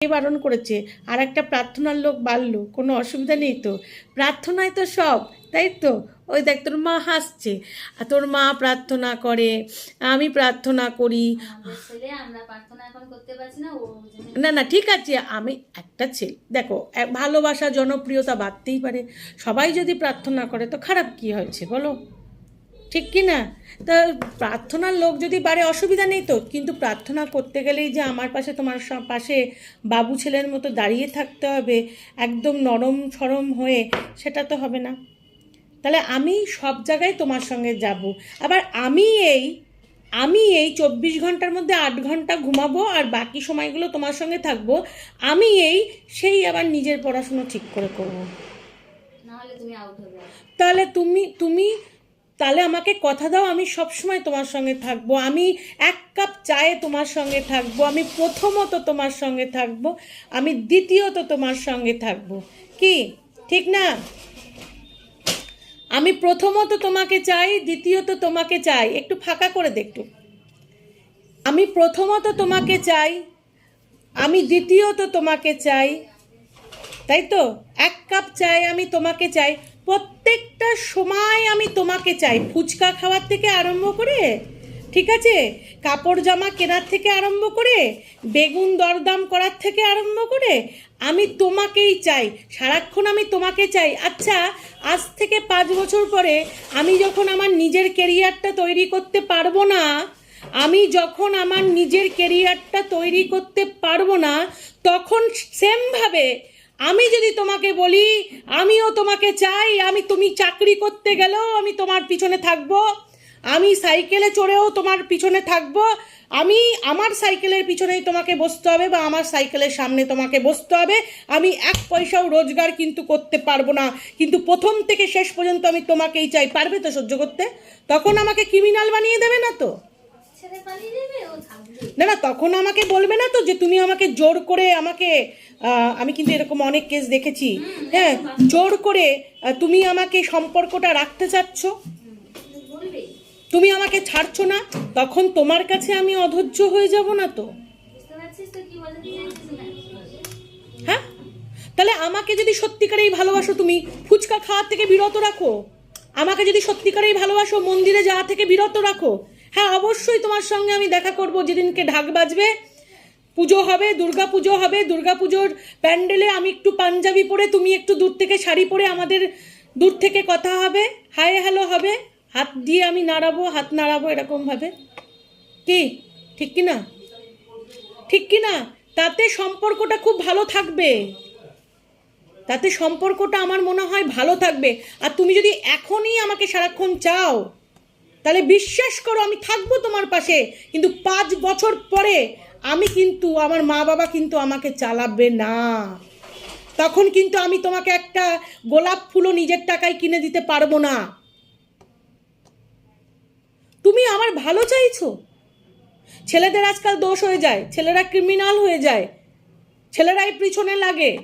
কে বারণ করেছে আর একটা প্রার্থনার লোক বাড়লো কোনো অসুবিধা নেই তো? প্রার্থনায় তো সব তাই তো? ওই দেখ তোর মা হাসছে আর তোর মা প্রার্থনা করে আমি প্রার্থনা করি। না না ঠিক আছে আমি একটা ছেলে দেখো ভালোবাসা জনপ্রিয়তা বাড়তেই পারে সবাই যদি প্রার্থনা করে তো খারাপ কি হয়েছে বলো? ঠিক কি না? তা প্রার্থনার লোক যদি বাড়ে অসুবিধা নেই তো? কিন্তু প্রার্থনা করতে গেলেই যে আমার পাশে তোমার পাশে বাবু ছেলের মতো দাঁড়িয়ে থাকতে হবে একদম নরম সরম হয়ে সেটা তো হবে না। তাহলে আমি সব জায়গায় তোমার সঙ্গে যাব। আবার আমি এই আমি এই চব্বিশ ঘণ্টার মধ্যে আট ঘণ্টা ঘুমাবো আর বাকি সময়গুলো তোমার সঙ্গে থাকব আমি এই সেই আবার নিজের পড়াশুনো ঠিক করে করব। নাহলে তুমি তাহলে তুমি তুমি তাহলে আমাকে কথা দাও, আমি সবসময় তোমার সঙ্গে থাকব। আমি এক কাপ চায়ে তোমার সঙ্গে থাকব, আমি প্রথমত তোমার সঙ্গে থাকব, আমি দ্বিতীয়ত তোমার সঙ্গে থাকব। কি? ঠিক না? আমি প্রথমত তোমাকে চাই, দ্বিতীয়ত তোমাকে চাই। একটু ফাঁকা করে দেখটু আমি প্রথমত তোমাকে চাই, আমি দ্বিতীয়ত তোমাকে চাই। তাই তো? এক কাপ চাই আমি তোমাকে চাই। প্রত্যেকটা সময় আমি তোমাকে চাই। ফুচকা খাওয়ার থেকে আরম্ভ করে, ঠিক আছে? কাপড় জামা কেনার থেকে আরম্ভ করে, বেগুন দরদাম করার থেকে আরম্ভ করে, আমি তোমাকেই চাই। সারাক্ষণ আমি তোমাকে চাই। আচ্ছা আজ থেকে পাঁচ বছর পরে আমি যখন আমার নিজের কেরিয়ারটা তৈরি করতে পারব না, আমি যখন আমার নিজের কেরিয়ারটা তৈরি করতে পারব না, তখন সেমভাবে আমি যদি তোমাকে বলি, আমিও তোমাকে চাই, আমি তুমি চাকরি করতে গেলেও আমি তোমার পিছনে থাকব। আমি সাইকেলে চড়েও তোমার পিছনে থাকব। আমি আমার সাইকেলের পিছনেই তোমাকে বসতে হবে বা আমার সাইকেলের সামনে তোমাকে বসতে হবে। আমি এক পয়সাও রোজগার কিন্তু করতে পারব না। কিন্তু প্রথম থেকে শেষ পর্যন্ত আমি তোমাকেই চাই। পারবে তো সহ্য করতে? তখন আমাকে ক্রিমিনাল বানিয়ে দেবে না তো? না না তখন আমাকে বলবে না তো যে তুমি আমাকে জোর করে আমাকে আমি কিন্তু এরকম অনেক কেস দেখেছি। হ্যাঁ জোর করে তুমি আমাকে সম্পর্কটা রাখতে চাচ্ছ? তুমি আমাকে ছাড়ছো না? তখন তোমার কাছে আমি অধৈর্য হয়ে যাব না তো? হ্যাঁ? তাহলে আমাকে যদি সত্যিকারেই ভালোবাসো তুমি ফুচকা খাওয়ার থেকে বিরত রাখো। আমাকে যদি সত্যিকারেই ভালোবাসো মন্দিরে যাওয়া থেকে বিরত রাখো। হ্যাঁ অবশ্যই তোমার সঙ্গে আমি দেখা করব যেদিনকে ঢাক বাজবে। পুজো হবে, দুর্গা পুজো হবে। দুর্গা পুজোর প্যান্ডেলে আমি একটু পাঞ্জাবি পরে, তুমি একটু দূর থেকে শাড়ি পরে আমাদের দূর থেকে কথা হবে। হাই, হ্যালো হবে। হাত দিয়ে আমি নাড়াবো, হাত নাড়াবো এরকমভাবে। কি? ঠিক কি না ঠিক কি না তাতে সম্পর্কটা খুব ভালো থাকবে। তাতে সম্পর্কটা আমার মনে হয় ভালো থাকবে। আর তুমি যদি এখনই আমাকে সারাক্ষণ চাও তাহলে বিশ্বাস করো, আমি থাকব তোমার পাশে। কিন্তু পাঁচ বছর পরে আমি কিন্তু, আমার মা বাবা কিন্তু আমাকে চালাবে না। তখন কিন্তু আমি তোমাকে একটা গোলাপ ফুলও নিজের টাকায় কিনে দিতে পারব না। তুমি আমার ভালো চাইছো। ছেলেদের আজকাল দোষ হয়ে যায়, ছেলেরা ক্রিমিনাল হয়ে যায়, ছেলেরাই পিছনে লাগে।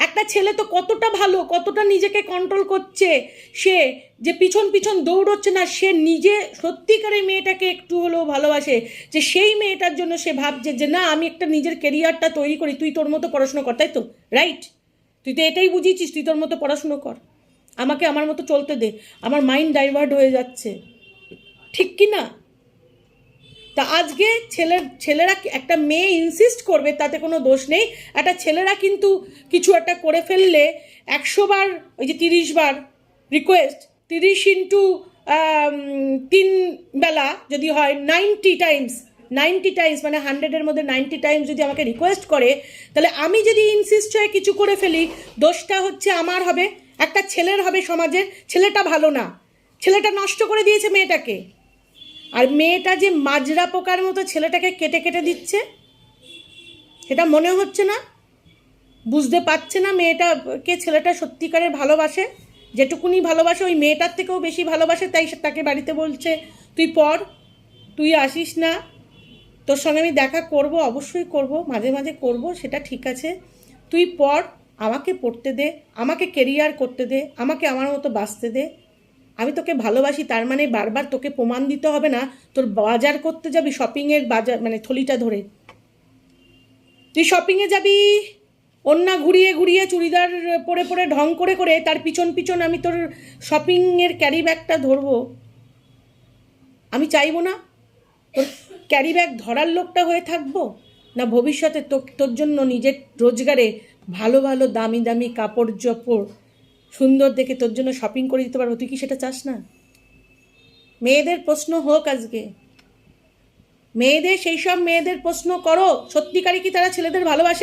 একটা ছেলে তো কতটা ভালো, কতটা নিজেকে কন্ট্রোল করছে, সে যে পিছন পিছন দৌড়চ্ছে না, সে নিজে সত্যিকারের মেয়েটাকে একটু হলেও ভালোবাসে, যে সেই মেয়েটার জন্য সে ভাবছে যে না, আমি একটা নিজের কেরিয়ারটা তৈরি করি, তুই তোর মতো পড়াশুনো কর, তাই তো? রাইট তুই তো এটাই বুঝিয়েছিস, তুই তোর মতো পড়াশুনো কর। আমাকে আমার মতো চলতে দে, আমার মাইন্ড ডাইভার্ট হয়ে যাচ্ছে। ঠিক কি না? তা আজকে ছেলের ছেলেরা একটা মেয়ে ইনসিস্ট করবে, তাতে কোনো দোষ নেই। একটা ছেলেরা কিন্তু কিছু একটা করে ফেললে একশো বার, ওই যে তিরিশ বার রিকোয়েস্ট তিরিশ ইন্টু তিন বেলা যদি হয় নাইনটি টাইমস নাইনটি টাইমস মানে হান্ড্রেডের মধ্যে নাইনটি টাইমস যদি আমাকে রিকোয়েস্ট করে, তাহলে আমি যদি ইনসিস্ট হয়ে কিছু করে ফেলি, দোষটা হচ্ছে আমার হবে, একটা ছেলের হবে সমাজের, ছেলেটা ভালো না। ছেলেটা নষ্ট করে দিয়েছে মেয়েটাকে। আর মেয়েটা যে মাজরা পোকার মতো ছেলেটাকে কেটে কেটে দিচ্ছে, সেটা মনে হচ্ছে না। বুঝতে পারছে না মেয়েটাকে ছেলেটা সত্যিকারের ভালোবাসে। যেটুকুনি ভালোবাসে, ওই মেয়েটার থেকেও বেশি ভালোবাসে, তাই তাকে বাড়িতে বলছে, তুই পড়, তুই আসিস না। তোর সঙ্গে আমি দেখা করব, অবশ্যই করব, মাঝে মাঝে করব, সেটা ঠিক আছে। তুই পড়, আমাকে পড়তে দে, আমাকে কেরিয়ার করতে দে, আমাকে আমার মতো বাঁচতে দে। আমি তোকে ভালোবাসি, তার মানে বারবার তোকে প্রমাণ দিতে হবে না। তোর বাজার করতে যাবি শপিংয়ের বাজার মানে থলিটা ধরে। তুই শপিংয়ে যাবি অন্যা ঘুরিয়ে ঘুরিয়ে চুড়িদার পরে পরে ঢং করে করে তার পিছন পিছন আমি তোর শপিংয়ের ক্যারি ব্যাগটা ধরবো। আমি চাইব না তোর ক্যারি ব্যাগ ধরার লোকটা হয়ে থাকব? না ভবিষ্যতে তোর জন্য নিজের রোজগারে ভালো ভালো দামি দামি কাপড় চোপড় সুন্দর দেখে তোর জন্য শপিং করে দিতে পারব। তুই কি সেটা চাস না? মেয়েদের প্রশ্ন হোক আজকে। মেয়েদের, সেই সব মেয়েদের প্রশ্ন করো। সত্যিকারই কি তারা ছেলেদের ভালোবাসে?